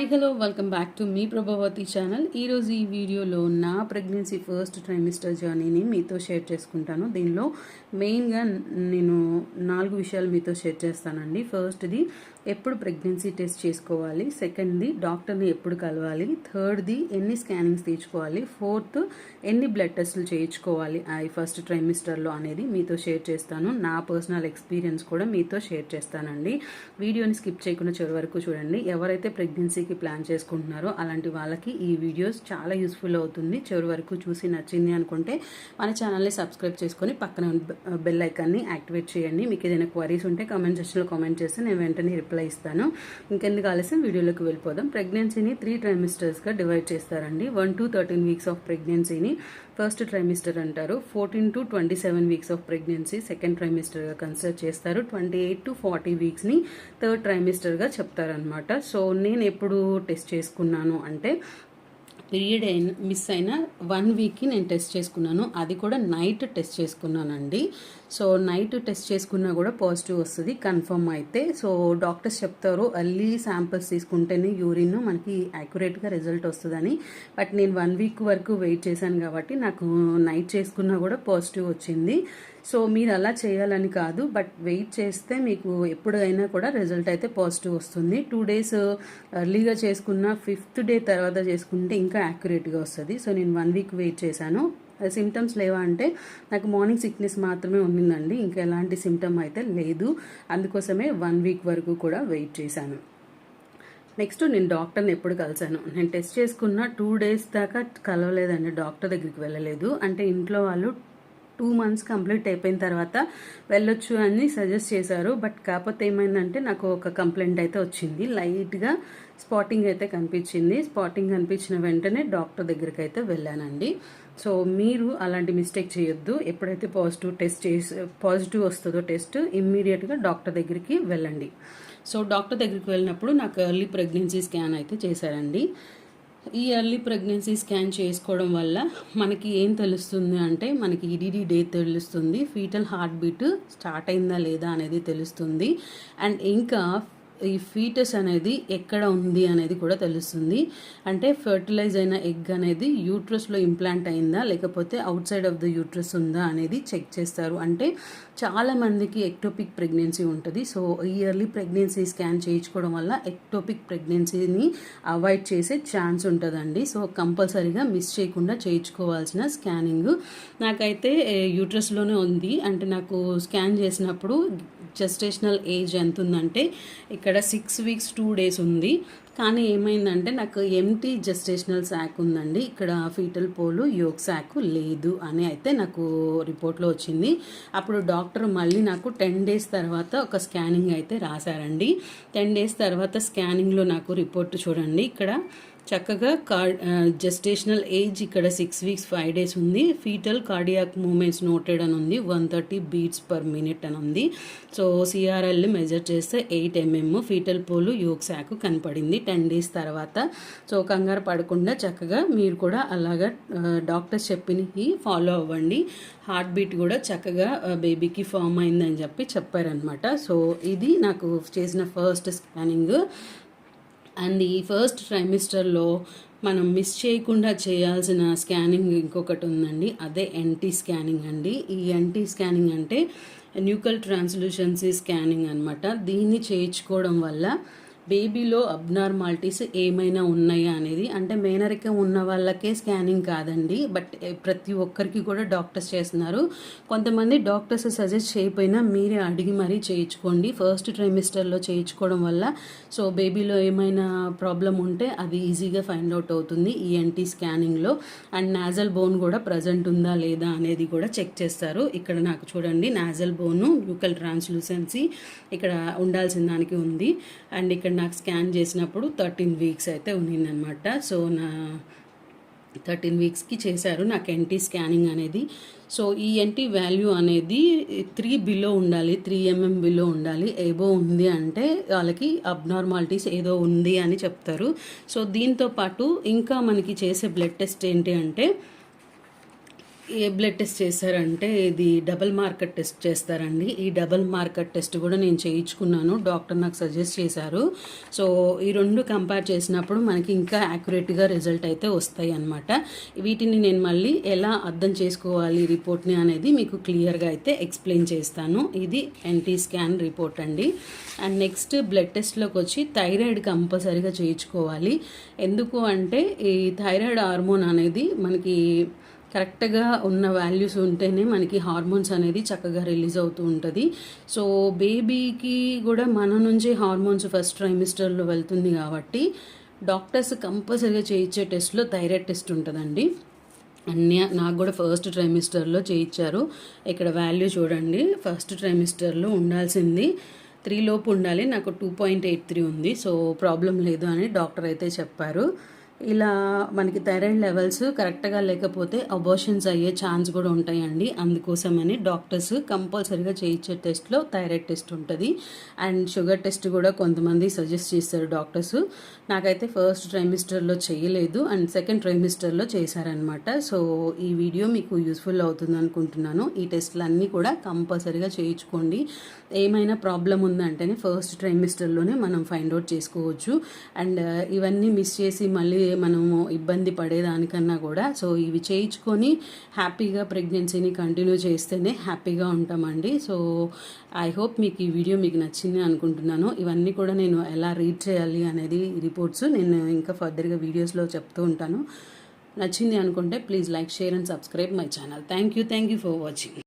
Hi hello welcome back to me Prabhavati channel ఈరోజు ఈ వీడియోలో నా ప్రెగ్నెన్సీ ఫస్ట్ ట్రైమిస్టర్ జర్నీని మీతో షేర్ చేసుకుంటాను. దీనిలో మెయిన్గా నేను నాలుగు విషయాలు మీతో షేర్ చేస్తానండి. ఫస్ట్ది ఎప్పుడు ప్రెగ్నెన్సీ టెస్ట్ చేసుకోవాలి? సెకండ్ది డాక్టర్ని ఎప్పుడు కలవాలి? థర్డ్ది ఎన్ని స్కానింగ్స్ తీర్చుకోవాలి? ఫోర్త్ ఎన్ని బ్లడ్ టెస్టులు చేయించుకోవాలి? ఐ ఫస్ట్ ట్రైమిస్టర్లో అనేది మీతో షేర్ చేస్తాను. నా పర్సనల్ ఎక్స్పీరియన్స్ కూడా మీతో షేర్ చేస్తానండి. వీడియోని స్కిప్ చేయకుండా చివరి వరకు చూడండి. ఎవరైతే ప్రెగ్నెన్సీ ప్రెగ్నెన్సీకి ప్లాన్ చేసుకుంటున్నారో అలాంటి వాళ్ళకి ఈ వీడియోస్ చాలా యూస్ఫుల్ అవుతుంది. చివరి వరకు చూసి నచ్చింది అనుకుంటే మన ఛానల్ని సబ్స్క్రైబ్ చేసుకొని పక్కన బెల్ ఐకాన్ని యాక్టివేట్ చేయండి. మీకు ఏదైనా క్వరీస్ ఉంటే కామెంట్ సెక్షన్లో కామెంట్ చేస్తే నేను వెంటనే రిప్లై ఇస్తాను. ఇంకెందుకు ఆలస్యం? వీడియోలోకి వెళ్ళిపోదాం. ప్రెగ్నెన్సీని త్రీ ట్రైమిస్టర్స్గా డివైడ్ చేస్తారండి. One to thirteen weeks of ప్రెగ్నెన్సీని first trimester అంటారు. Fourteen to twenty seven weeks of pregnancy second ట్రైమిస్టర్గా consider చేస్తారు. ట్వంటీ ఎయిట్ టు ఫార్టీ వీక్స్ని థర్డ్ ట్రైమిస్టర్గా చెప్తారనమాట సో నేను ఎప్పుడు టెస్ట్ చేసుకున్నాను అంటే పీరియడ్ అయిన మిస్ అయిన వన్ వీక్కి నేను టెస్ట్ చేసుకున్నాను. అది కూడా నైట్ టెస్ట్ చేసుకున్నానండి. సో నైట్ టెస్ట్ చేసుకున్నా కూడా పాజిటివ్ వస్తుంది కన్ఫర్మ్ అయితే. సో డాక్టర్స్ చెప్తారు అర్లీ శాంపిల్స్ తీసుకుంటేనే యూరిన్ మనకి యాక్యురేట్గా రిజల్ట్ వస్తుందని. బట్ నేను వన్ వీక్ వరకు వెయిట్ చేశాను కాబట్టి నాకు నైట్ చేసుకున్నా కూడా పాజిటివ్ వచ్చింది. సో మీరు అలా చేయాలని కాదు బట్ వెయిట్ చేస్తే మీకు ఎప్పుడైనా కూడా రిజల్ట్ అయితే పాజిటివ్ వస్తుంది. టూ డేస్ uh, ఎర్లీగా చేసుకున్న ఫిఫ్త్ డే తర్వాత చేసుకుంటే ఇంకా యాక్యురేట్గా వస్తుంది. సో నేను వన్ వీక్ వెయిట్ చేశాను. సిమ్టమ్స్ లేవా అంటే నాకు మార్నింగ్ సిక్నెస్ మాత్రమే ఉండిందండి. ఇంకా ఎలాంటి సిమ్టమ్ అయితే లేదు. అందుకోసమే వన్ వీక్ వరకు కూడా వెయిట్ చేశాను. నెక్స్ట్ నేను డాక్టర్ని ఎప్పుడు కలిశాను. నేను టెస్ట్ చేసుకున్న టూ డేస్ దాకా కలవలేదండి డాక్టర్ దగ్గరికి వెళ్ళలేదు. అంటే ఇంట్లో వాళ్ళు టూ మంత్స్ కంప్లీట్ అయిపోయిన తర్వాత వెళ్ళొచ్చు అని సజెస్ట్ చేశారు. బట్ కాకపోతే ఏమైందంటే నాకు ఒక కంప్లైంట్ అయితే వచ్చింది. లైట్గా స్పాటింగ్ అయితే కనిపించింది. స్పాటింగ్ కనిపించిన వెంటనే డాక్టర్ దగ్గరికి అయితే వెళ్ళానండి. సో మీరు అలాంటి మిస్టేక్ చేయొద్దు. ఎప్పుడైతే పాజిటివ్ టెస్ట్ చేసి పాజిటివ్ వస్తుందో టెస్ట్ ఇమ్మీడియట్గా డాక్టర్ దగ్గరికి వెళ్ళండి. సో డాక్టర్ దగ్గరికి వెళ్ళినప్పుడు నాకు ఎర్లీ ప్రెగ్నెన్సీ స్కాన్ అయితే చేశారండి. ఈ ఎర్లీ ప్రెగ్నెన్సీ స్కాన్ చేసుకోవడం వల్ల మనకి ఏం తెలుస్తుంది అంటే మనకి ఈడీడీ డే తెలుస్తుంది ఫీటల్ హార్ట్ బీట్ స్టార్ట్ అయిందా లేదా అనేది తెలుస్తుంది. అండ్ ఇంకా ఈ ఫీటస్ అనేది ఎక్కడ ఉంది అనేది కూడా తెలుస్తుంది. అంటే ఫర్టిలైజ్ అయిన ఎగ్ అనేది యూట్రస్లో ఇంప్లాంట్ అయిందా లేకపోతే outside of the uterus ఉందా అనేది చెక్ చేస్తారు. అంటే చాలా మందికి ఎక్టోపిక్ ప్రెగ్నెన్సీ ఉంటుంది. సో ఇయర్లీ ప్రెగ్నెన్సీ స్కాన్ చేయించుకోవడం వల్ల ఎక్టోపిక్ ప్రెగ్నెన్సీని అవాయిడ్ చేసే ఛాన్స్ ఉంటుందండి. సో కంపల్సరీగా మిస్ చేయకుండా చేయించుకోవాల్సిన స్కానింగ్. నాకైతే యూట్రస్లోనే ఉంది. అంటే నాకు స్కాన్ చేసినప్పుడు జస్టేషనల్ ఏజ్ ఎంత ఉందంటే ఇక్కడ సిక్స్ వీక్స్ టూ డేస్ ఉంది. కానీ ఏమైందంటే నాకు ఎంటీ జస్టేషనల్ శాక్ ఉందండి. ఇక్కడ ఫీటల్ పోలు యోగ్ శాక్ లేదు అని అయితే నాకు రిపోర్ట్లో వచ్చింది. అప్పుడు డాక్టర్ మళ్ళీ నాకు టెన్ డేస్ తర్వాత ఒక స్కానింగ్ అయితే రాశారండి. టెన్ డేస్ తర్వాత స్కానింగ్లో నాకు రిపోర్ట్ చూడండి. ఇక్కడ చక్కగా కార్ జస్టేషనల్ ఏజ్ ఇక్కడ సిక్స్ వీక్స్ ఫైవ్ డేస్ ఉంది. ఫీటల్ కార్డియాక్ మూమెంట్స్ నోటెడ్ అని ఉంది. One thirty beats per minute అని ఉంది. సో సిఆర్ఎల్ మెజర్ చేస్తే eight mm fetal pole yolk sac కనపడింది టెన్ డేస్ తర్వాత. సో కంగారు పడకుండా చక్కగా మీరు కూడా అలాగా డాక్టర్స్ చెప్పినవి ఫాలో అవ్వండి. హార్ట్ బీట్ కూడా చక్కగా బేబీకి ఫామ్ అయిందని చెప్పి చెప్పారనమాట సో ఇది నాకు చేసిన ఫస్ట్ స్కానింగ్ అండ్ ఈ ఫస్ట్ ట్రైమిస్టర్లో మనం మిస్ చేయకుండా చేయాల్సిన స్కానింగ్ ఇంకొకటి ఉందండి. అదే ఎన్టీ స్కానింగ్ అండి. ఈ ఎన్టీ స్కానింగ్ అంటే న్యూకల్ ట్రాన్స్లూషన్సీ స్కానింగ్ అనమాట దీన్ని చేయించుకోవడం వల్ల బేబీలో అబ్నార్మాలిటీస్ ఏమైనా ఉన్నాయా అనేది? అంటే మేనరికం ఉన్న వాళ్ళకే స్కానింగ్ కాదండి. బట్ ప్రతి ఒక్కరికి కూడా డాక్టర్స్ చేస్తున్నారు. కొంతమంది డాక్టర్స్ సజెస్ట్ చేయకపోయినా మీరే అడిగి మరీ చేయించుకోండి. ఫస్ట్ ట్రైమిస్టర్లో చేయించుకోవడం వల్ల సో బేబీలో ఏమైనా ప్రాబ్లం ఉంటే అది ఈజీగా ఫైండ్ అవుట్ అవుతుంది ఈఎన్టీ స్కానింగ్లో. అండ్ నాజల్ బోన్ కూడా ప్రజెంట్ ఉందా లేదా అనేది కూడా చెక్ చేస్తారు. ఇక్కడ నాకు చూడండి నాజల్ బోను న్యూకల్ ట్రాన్స్లూసెన్సీ ఇక్కడ ఉండాల్సిన దానికి ఉంది. అండ్ ఇక్కడ నాకు స్కాన్ చేసినప్పుడు థర్టీన్ వీక్స్ అయితే ఉన్నిందనమాట. సో నా థర్టీన్ వీక్స్కి చేశారు. నాకు ఎన్టీ స్కానింగ్ అనేది. సో ఈ ఎన్టీ వాల్యూ అనేది త్రీ బిలో ఉండాలి. త్రీ ఎంఎం బిలో ఉండాలి. ఏబో ఉంది అంటే వాళ్ళకి అబ్నార్మాలిటీస్ ఏదో ఉంది అని చెప్తారు. సో దీంతో పాటు ఇంకా మనకి చేసే బ్లడ్ టెస్ట్ ఏంటి అంటే ఏ బ్లడ్ టెస్ట్ చేశారంటే ఇది డబల్ మార్కెట్ టెస్ట్ చేస్తారండి. ఈ డబల్ మార్కెట్ టెస్ట్ కూడా నేను చేయించుకున్నాను. డాక్టర్ నాకు సజెస్ట్ చేశారు. సో ఈ రెండు కంపేర్ చేసినప్పుడు మనకి ఇంకా యాక్యురేట్గా రిజల్ట్ అయితే వస్తాయి అన్నమాట. వీటిని నేను మళ్ళీ ఎలా అర్థం చేసుకోవాలి రిపోర్ట్ని అనేది మీకు క్లియర్గా అయితే ఎక్స్ప్లెయిన్ చేస్తాను. ఇది ఎన్టీ స్కాన్ రిపోర్ట్ అండి. అండ్ నెక్స్ట్ బ్లడ్ టెస్ట్లోకి వచ్చి థైరాయిడ్ కంపల్సరీగా చేయించుకోవాలి. ఎందుకు అంటే ఈ థైరాయిడ్ హార్మోన్ అనేది మనకి కరెక్ట్గా ఉన్న వాల్యూస్ ఉంటేనే మనకి హార్మోన్స్ అనేది చక్కగా రిలీజ్ అవుతూ ఉంటుంది. సో బేబీకి కూడా మన నుంచి హార్మోన్స్ ఫస్ట్ ట్రైమిస్టర్లో వెళ్తుంది కాబట్టి డాక్టర్స్ కంపల్సరీగా చేయించే టెస్ట్లో థైరాయిడ్ టెస్ట్ ఉంటుందండి. అన్నీ నాకు కూడా ఫస్ట్ ట్రైమిస్టర్లో చేయించారు. ఇక్కడ వాల్యూ చూడండి. ఫస్ట్ ట్రైమిస్టర్లో ఉండాల్సింది త్రీ లోపు ఉండాలి. నాకు టూ పాయింట్ ఎయిట్ త్రీ ఉంది. సో ప్రాబ్లం లేదు అని డాక్టర్ అయితే చెప్పారు. ఇలా మనకి థైరాయిడ్ లెవెల్స్ కరెక్ట్గా లేకపోతే అబోషన్స్ అయ్యే ఛాన్స్ కూడా ఉంటాయండి. అందుకోసమని డాక్టర్స్ కంపల్సరీగా చేయించే టెస్ట్లో థైరాయిడ్ టెస్ట్ ఉంటుంది. అండ్ షుగర్ టెస్ట్ కూడా కొంతమంది సజెస్ట్ చేస్తారు డాక్టర్స్. నాకైతే ఫస్ట్ ట్రైమిస్టర్లో చేయలేదు. అండ్ సెకండ్ ట్రైమిస్టర్లో చేశారనమాట సో ఈ వీడియో మీకు యూస్ఫుల్ అవుతుంది అనుకుంటున్నాను. ఈ టెస్ట్లు అన్నీ కూడా కంపల్సరీగా చేయించుకోండి. ఏమైనా ప్రాబ్లం ఉందంటేనే ఫస్ట్ ట్రైమిస్టర్లోనే మనం ఫైండ్ అవుట్ చేసుకోవచ్చు. అండ్ ఇవన్నీ మిస్ చేసి మళ్ళీ మనము ఇబ్బంది పడేదానికన్నా కూడా సో ఇవి చేయించుకొని హ్యాపీగా ప్రెగ్నెన్సీని కంటిన్యూ చేస్తేనే హ్యాపీగా ఉంటామండి. సో ఐ హోప్ మీకు ఈ వీడియో మీకు నచ్చింది అనుకుంటున్నాను. ఇవన్నీ కూడా నేను ఎలా రీడ్ చేయాలి అనేది రిపోర్ట్స్ నేను ఇంకా ఫర్దర్గా వీడియోస్లో చెప్తూ ఉంటాను. నచ్చింది అనుకుంటే please like share and subscribe my channel. Thank you thank you for watching.